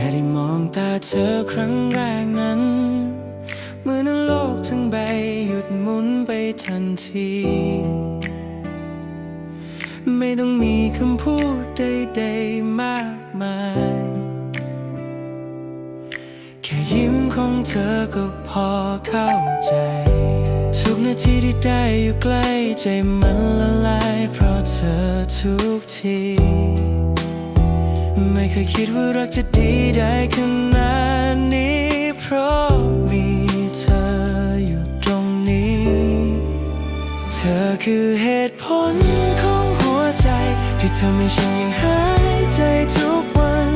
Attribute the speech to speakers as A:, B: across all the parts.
A: ค่ได้มองตาเธอครั้งแรกนั้น เมื่อนั้นโลกทั้งใบหยุดหมุนไปทันที ไม่ต้องมีคำพูดใดๆมากมาย แค่ยิ้มของเธอก็พอเข้าใจ ทุกนาทีที่ได้อยู่ใกล้ใจมันละลายเพราะเธอทุกที เคยคิดว่ารักจะดีได้ขนาดนี้ เพราะมีเธออยู่ตรงนี้ เธอคือเหตุผลของหัวใจ ที่ทำให้ฉันยังหายใจทุกวัน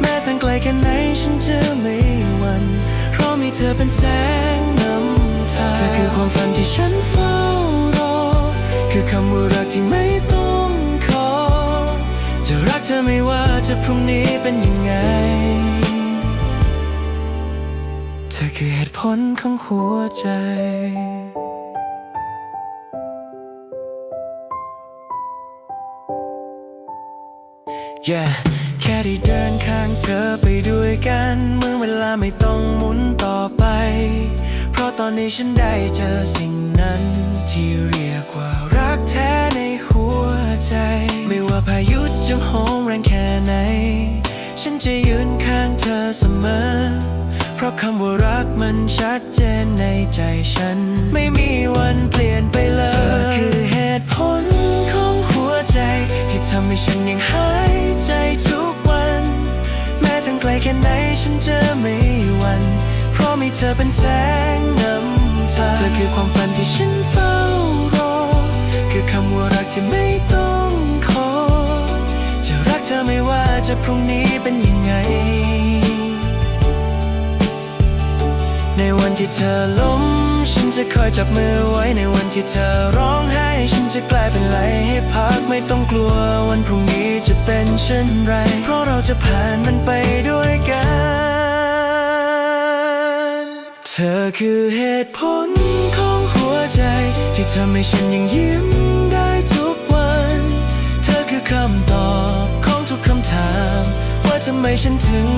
A: แม้ทางไกลแค่ไหนฉันจะไม่หวั่นเพราะมีเธอเป็นแสงนำทางเธอคือความฝันที่ฉันเฝ้า ธอไม่ว่าจะพรุ่งนี้เป็นยังไง เธอคือเหตุผลของหัวใจ Yeah แค่ได้เดินข้างเธอไปด้วยกันเมื่อเวลาไม่ต้องหมุนต่อไป เพราะตอนนี้ฉันได้เจอสิ่ง เสมอ เพราะคำว่ารักมันชัดเจนในใจฉัน ไม่มีวันเปลี่ยนไปเลยเธอคือเหตุผลของหัวใจ ที่ทำให้ฉันยังหายใจทุกวัน แม้ทางไกลแค่ไหนฉันจะไม่หวั่นเพราะมีเธอเป็นแสงนำทางเธอคือความฝันที่ฉันเฝ้ารอ คือคำว่ารักที่ไม่ต้องขอ จะรักเธอไม่ว่าจะพรุ่งนี้เป็นยังไง ที่เธอล้ม ฉันจะคอยจับมือไว้ในวันที่เธอร้องไห้ ฉันจะกลายเป็นไหลให้พักไม่ต้องกลัววันพรุ่งนี้จะเป็นเช่นไร เพราะเราจะผ่านมันไปด้วยกัน เธอคือเหตุผลของหัวใจ ที่ทำให้ฉันยังยิ้มได้ทุกวัน เธอคือคำตอบของทุกคำถาม ว่าทำไมฉันถึง